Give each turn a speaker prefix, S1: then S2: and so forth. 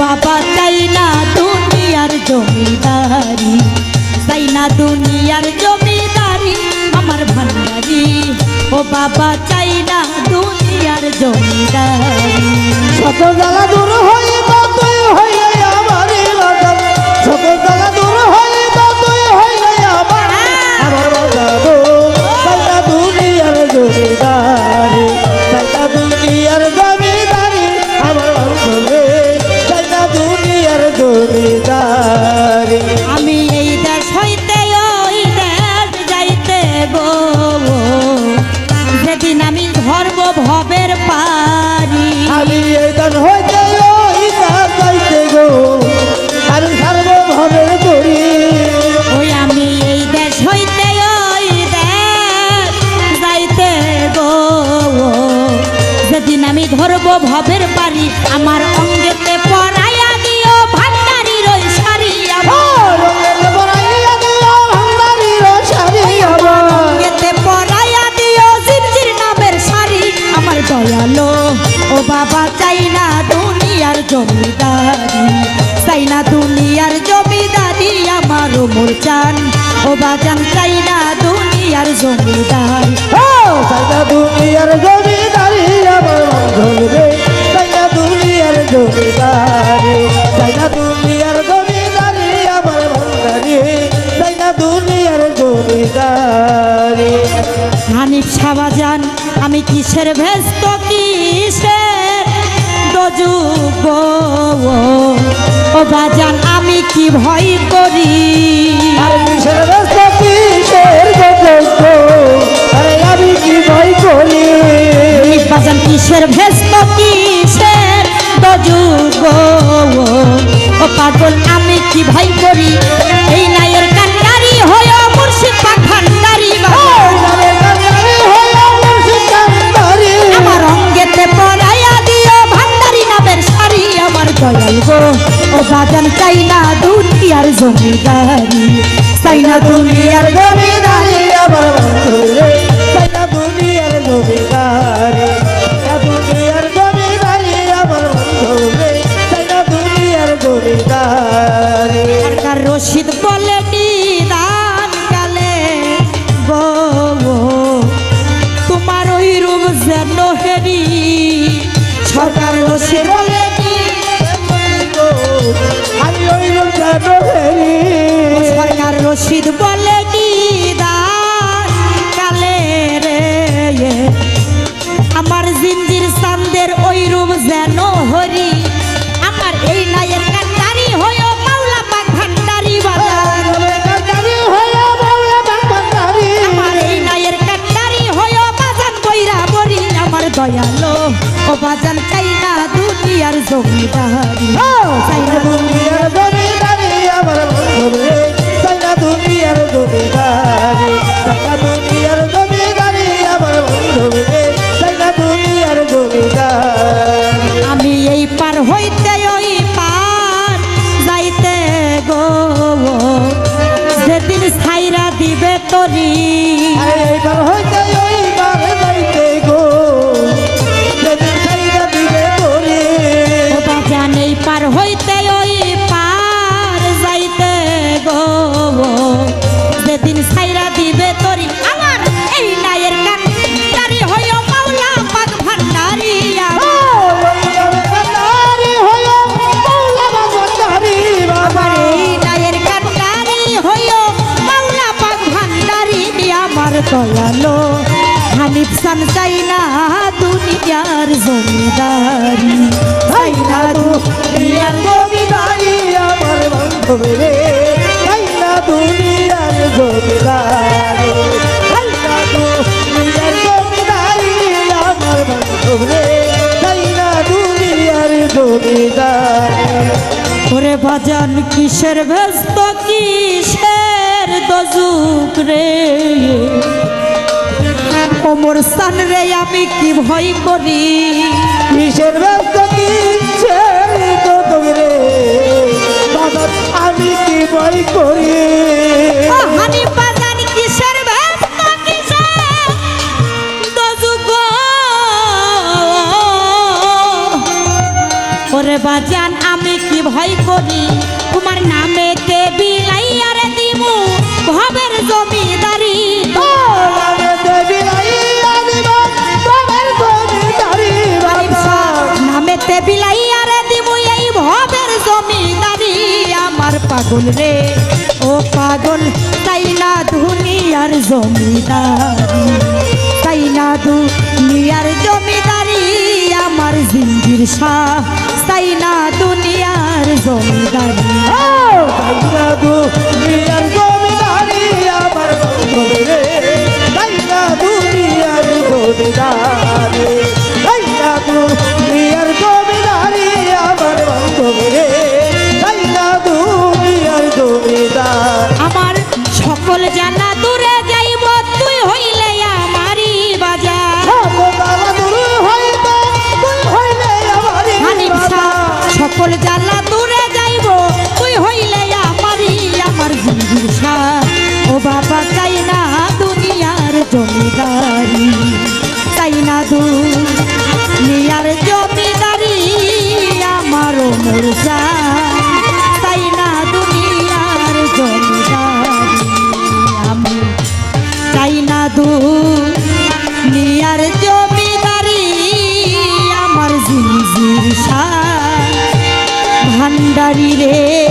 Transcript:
S1: বাবা চাই না দুনিয়ার জমিদারি চাই না দুনিয়ার জমিদারি আমার ভান্ডারি। ও বাবা চাই না দুনিয়ার জমিদারি।
S2: সকল জ্বালা দূর হইবা তুই আমারই বাজান সকল জ্বালা দূর হইবা তুই হইলে আমার আমার বাজান
S1: চাই না দুনিয়ার জমিদার। ও
S2: সাইনা দুনিয়ার জমিদারি আমার ধরবে সাইনা দুনিয়ার জমিদারি সাইনা দুনিয়ার জমিদারি আমার দুনিয়ার জমিদারি।
S1: হানিফ সাবাজান আমি কিসের ভেস্ত কিসের দজুগ ও বাজান আমি কি ভয় করি?
S2: আমি কি ভয় করি?
S1: বাজান কিসের ভেস্ত? দুনিয়ার জমিদারি চাই না দুনিয়ার জমিদারি
S2: আমার বন্ধুরে সাইনা সাইনা দুনিয়ার জমিদারি আমার বন্ধুরে সাইনা দুনিয়ার জমিদারি
S1: সরকার রশিদ বলে দান কালে তোমার ওই রূপ যেন হেরি, সরকার রশিদ রশিদ বলে দান কালে রে আমার জিঞ্জির চান্দের ওই রূপ যেন হরি। আমার এই নায়ের কান্ডারি হয়েও মাওলা পাক ভান্ডারি বাজার। আমার এই নায়ের কান্ডারি হয়েও বাজান বইরা বরি। আমার দয়ালো ও বাজান চাই না দুনিয়ার জমিদারি।
S2: আরে এইবার হইতে
S1: আমার দয়ালো, হানিফ সান চাই না দুনিয়ার জমিদারি চাই না দুনিয়ার
S2: জমিদারি আমার দুনিয়ার জমিদারি।
S1: ওরে কিসের ব্যস্ত, কিসের দজুক রে। ওমর সান রে আমি কি ভয় করি?
S2: কিসের ব্যস্ত কিসের
S1: বাজান আমি কি ভয় করি? তোমার নামেতে বিলাইয়ার দিমু, ভবের জমিদারি।
S2: নামে
S1: নামেতে বিলাইয়ার দিমু, এই ভবের জমিদারি। আমার পাগল রে, ও পাগল তাই না দুনিয়ার জমিদারি। তাই না দুনিয়ার জমিদারি, আমার জিন্দির শাহ তাই না দুনিয়ার জমিদারি।
S2: ও! তাইনা দুনিয়ার জমিদারি আমার বান্ধব রে তাইনা দুনিয়ার জমিদারি। তাইনা দুনিয়ার জমিদারি আমার বান্ধব রে তাইনা দুনিয়ার জমিদার।
S1: আমার সকল জানা ও চাই না দুনিয়ার জমিদারি চাই না দুনিয়ার জমিদারি, আমার মোরসা চাই না দুনিয়ার জমিদারি, আমি চাই না দুনিয়ার জমিদারি, আমার জিনজির ভান্ডারি রে